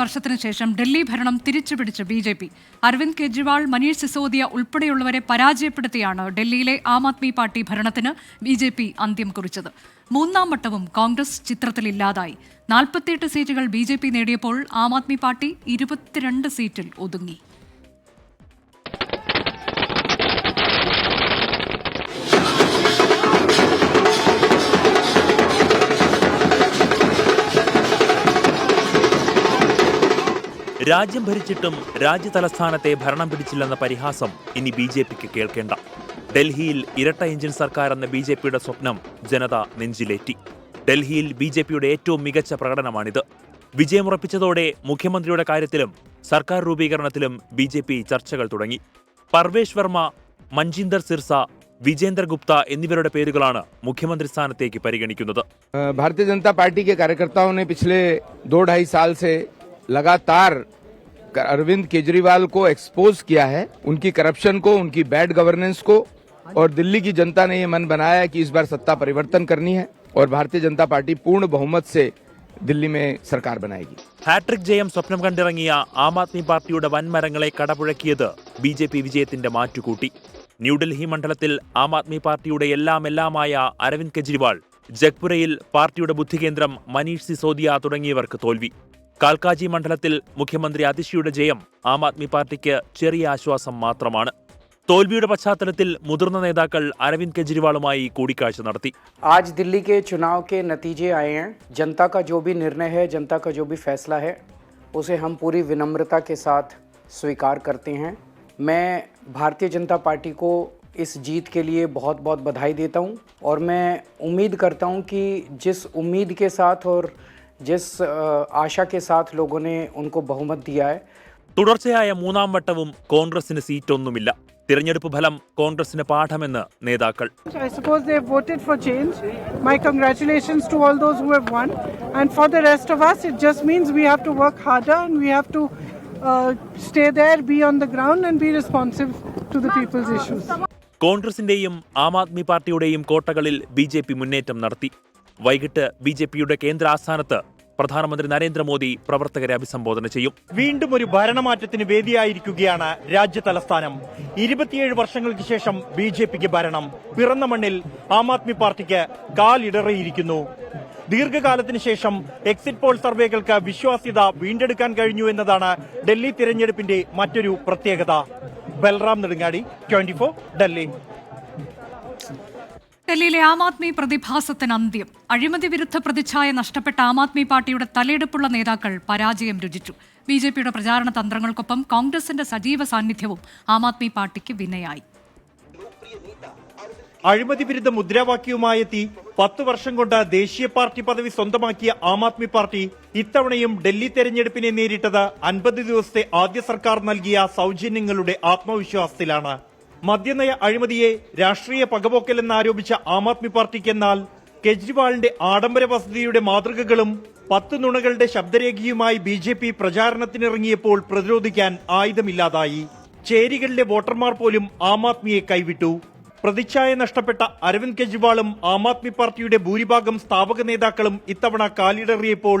വർഷത്തിനു ശേഷം ഡൽഹി ഭരണം തിരിച്ചുപിടിച്ച് B J P. Arvind Kejriwal Manish Sisodia ഉൾപ്പെടെയുള്ളവരെ പരാജയപ്പെടുത്തിയാണ് ഡൽഹിയിലെ ആം ആദ്മി പാർട്ടി ഭരണത്തിന് ബി ജെ പി അന്ത്യം കുറിച്ചത്. മൂന്നാം വട്ടവും കോൺഗ്രസ് ചിത്രത്തിലില്ലാതായി നാൽപ്പത്തിയെട്ട് സീറ്റുകൾ ബി ജെ പി നേടിയപ്പോൾ ആം ആദ്മി പാർട്ടി ഇരുപത്തിരണ്ട് സീറ്റിൽ ഒതുങ്ങി. രാജ്യം ഭരിച്ചിട്ടും രാജ്യതലസ്ഥാനത്തെ ഭരണം പിടിച്ചില്ലെന്ന പരിഹാസം ഇനി ബി ജെ പിക്ക് കേൾക്കേണ്ട ഡൽഹിയിൽ ഇരട്ട എഞ്ചിൻ സർക്കാർ എന്ന ബി ജെ പിയുടെ സ്വപ്നം ജനത നെഞ്ചിലേറ്റി ഡൽഹിയിൽ ബി ജെ പിയുടെ ഏറ്റവും മികച്ച പ്രകടനമാണിത് വിജയമുറപ്പിച്ചതോടെ മുഖ്യമന്ത്രിയുടെ കാര്യത്തിലും സർക്കാർ രൂപീകരണത്തിലും ബി ജെ പി ചർച്ചകൾ തുടങ്ങി പർവേഷ് വർമ്മ മഞ്ജീന്ദർ സിർസ വിജേന്ദർ ഗുപ്ത എന്നിവരുടെ പേരുകളാണ് മുഖ്യമന്ത്രി സ്ഥാനത്തേക്ക് പരിഗണിക്കുന്നത് अ, भारतीय जनता पार्टी के कार्यकर्ताओं ने पिछले दो ढाई साल से लगातार क- अरविंद केजरीवाल को एक्सपोज किया है उनकी करप्शन को उनकी बैड गवर्नेंस को और दिल्ली की जनता ने ये मन बनाया है कि इस बार सत्ता परिवर्तन करनी है और भारतीय जनता पार्टी पूर्ण बहुमत से दिल्ली में सरकार बनाएगी ഹാട്രിക് ജയം സ്വപ്നം കണ്ടിറങ്ങിയ ആം ആദ്മി പാർട്ടിയുടെ വൻമരങ്ങളെ കടപുഴക്കിയത് ബി ജെ പി വിജയത്തിന്റെ മാറ്റുകൂട്ടി ന്യൂഡൽഹി മണ്ഡലത്തിൽ ആം ആദ്മി പാർട്ടിയുടെ എല്ലാം എല്ലാമായ അരവിന്ദ് കെജ്രിവാൾ ജഗ്പുരയിൽ പാർട്ടിയുടെ ബുദ്ധികേന്ദ്രം മനീഷ് സിസോദിയ തുടങ്ങിയവർക്ക് തോൽവി കാൽക്കാജി മണ്ഡലത്തിൽ മുഖ്യമന്ത്രി അതിഷിയുടെ ജയം ആം ആദ്മി പാർട്ടിക്ക് ചെറിയ ആശ്വാസം മാത്രമാണ് തോൽവിയുടെ പശ്ചാത്തലത്തിൽ മുതിർന്ന നേതാക്കൾ അരവിന്ദ് കെജ്രിവാളുമായി കൂടിക്കാഴ്ച നടത്തി आज दिल्ली के चुनाव के नतीजे आए हैं जनता का जो भी निर्णय है जनता का जो भी फैसला है उसे हम पूरी विनम्रता के साथ स्वीकार करते हैं मैं भारतीय जनता पार्टी को इस जीत के लिए बहुत बहुत बधाई देता हूं और मैं उम्मीद करता हूं कि जिस उम्मीद के साथ और जिस अ, आशा के साथ लोगों ने उनको बहुमत दिया है തുടർച്ചയായ മൂന്നാം വട്ടവും കോൺഗ്രസിന് സീറ്റൊന്നുമില്ല തിരഞ്ഞെടുപ്പ് ഫലം കോൺഗ്രസിന് പാഠമെന്ന് നേതാക്കൾ I suppose they have voted for change. My congratulations to all those who have won. And for the rest of us, it just means we have to work harder and we have to uh, stay there, be on the ground, and be responsive to the people's issues. കോൺഗ്രസിന്റെയും ആം ആദ്മി പാർട്ടിയുടെയും കോട്ടകളിൽ B J P മുന്നേറ്റം നടത്തി വൈകിട്ട് B J പിയുടെ കേന്ദ്ര ആസ്ഥാനത്ത് പ്രധാനമന്ത്രി നരേന്ദ്രമോദി പ്രവർത്തകരെ അഭിസംബോധന ചെയ്യും. വീണ്ടും ഒരു ഭരണമാറ്റത്തിന് വേദിയായിരിക്കുകയാണ് രാജ്യ തലസ്ഥാനം. ഇരുപത്തിയേഴ് വർഷങ്ങൾക്ക് ശേഷം ബി ജെ പിക്ക് ഭരണം. പിറന്ന മണ്ണിൽ ആം ആദ്മി പാർട്ടിക്ക് കാലിടറിയിരിക്കുന്നു. ദീർഘകാലത്തിന് ശേഷം എക്സിറ്റ് പോൾ സർവേകൾക്ക് വിശ്വാസ്യത വീണ്ടെടുക്കാൻ കഴിഞ്ഞു എന്നതാണ് ഡൽഹി തിരഞ്ഞെടുപ്പിന്റെ മറ്റൊരു പ്രത്യേകത. ബൽറാം നെടുങ്ങാടി ട്വന്റി ഡൽഹി. ഡൽഹിയിലെ ആം ആദ്മി പ്രതിഭാസത്തിന് അന്ത്യം. അഴിമതി വിരുദ്ധ പ്രതിച്ഛായ നഷ്ടപ്പെട്ട ആം ആദ്മി പാർട്ടിയുടെ തലയെടുപ്പുള്ള നേതാക്കൾ പരാജയം രുചിച്ചു. ബി ജെ പിയുടെ പ്രചാരണ തന്ത്രങ്ങൾക്കൊപ്പം കോൺഗ്രസിന്റെ സജീവ സാന്നിധ്യവും ആം ആദ്മി പാർട്ടിക്ക് വിനയായി. അഴിമതി വിരുദ്ധ മുദ്രാവാക്യവുമായെത്തി പത്ത് വർഷം കൊണ്ട് ദേശീയ പാർട്ടി പദവി സ്വന്തമാക്കിയ ആം ആദ്മി പാർട്ടി ഇത്തവണയും ഡൽഹി തെരഞ്ഞെടുപ്പിനെ നേരിട്ടത് അൻപത് ദിവസത്തെ ആദ്യ സർക്കാർ നൽകിയ സൗജന്യങ്ങളുടെ ആത്മവിശ്വാസത്തിലാണ്. മദ്യനയ അഴിമതിയെ രാഷ്ട്രീയ പകപോക്കലെന്നാരോപിച്ച ആം ആദ്മി പാർട്ടിക്ക് എന്നാൽ കെജ്രിവാളിന്റെ ആഡംബര വസതിയുടെ മാതൃകകളും പത്ത് നുണകളുടെ ശബ്ദരേഖയുമായി ബി ജെ പി പ്രചാരണത്തിനിറങ്ങിയപ്പോൾ പ്രതിരോധിക്കാൻ ആയുധമില്ലാതായി. ചേരികളിലെ വോട്ടർമാർ പോലും ആം ആദ്മിയെ കൈവിട്ടു. പ്രതിച്ഛായ നഷ്ടപ്പെട്ട അരവിന്ദ് കെജ്രിവാളും ആം ആദ്മി പാർട്ടിയുടെ ഭൂരിഭാഗം സ്ഥാപക നേതാക്കളും ഇത്തവണ കാലിടറിയപ്പോൾ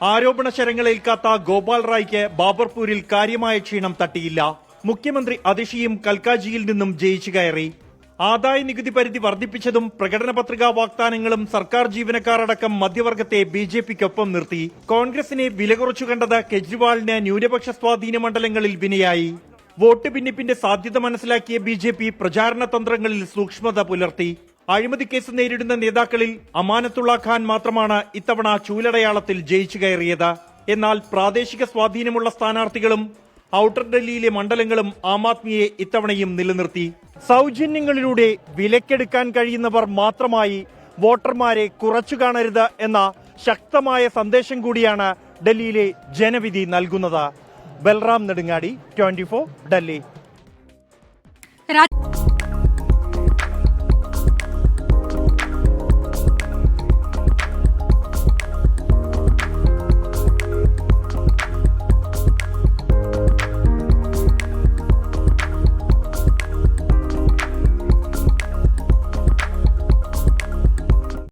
ആരോപണ ശരങ്ങളേൽക്കാത്ത ഗോപാൽ റായ്ക്ക് ബാബർപൂരിൽ കാര്യമായ ക്ഷീണം തട്ടിയില്ല. മുഖ്യമന്ത്രി അതിഷിയും കൽക്കാജിയിൽ നിന്നും ജയിച്ചു കയറി. ആദായ നികുതി പരിധി വർദ്ധിപ്പിച്ചതും പ്രകടന പത്രികാ വാഗ്ദാനങ്ങളും സർക്കാർ ജീവനക്കാരടക്കം മധ്യവർഗത്തെ ബി ജെ പിക്കൊപ്പം നിർത്തി. കോൺഗ്രസിനെ വില കുറച്ചു കണ്ടത് കെജ്രിവാളിന് ന്യൂനപക്ഷ സ്വാധീന മണ്ഡലങ്ങളിൽ വിനയായി. വോട്ട് ഭിന്നിപ്പിന്റെ സാധ്യത മനസ്സിലാക്കിയ ബി ജെ പി പ്രചാരണ തന്ത്രങ്ങളിൽ സൂക്ഷ്മത പുലർത്തി. അഴിമതി കേസ് നേരിടുന്ന നേതാക്കളിൽ അമാനത്തുള്ള ഖാൻ മാത്രമാണ് ഇത്തവണ ചൂലടയാളത്തിൽ ജയിച്ചു കയറിയത്. എന്നാൽ പ്രാദേശിക സ്വാധീനമുള്ള സ്ഥാനാർത്ഥികളും ഔട്ടർ ഡൽഹിയിലെ മണ്ഡലങ്ങളും ആം ആദ്മിയെ ഇത്തവണയും നിലനിർത്തി. സൗജന്യങ്ങളിലൂടെ വിലക്കെടുക്കാൻ കഴിയുന്നവർ മാത്രമായി വോട്ടർമാരെ കുറച്ചു കാണരുത് എന്ന ശക്തമായ സന്ദേശം കൂടിയാണ് ഡൽഹിയിലെ ജനവിധി നൽകുന്നത്. ബൽറാം നെടുങ്ങാടി ട്വന്റി ഡൽഹി.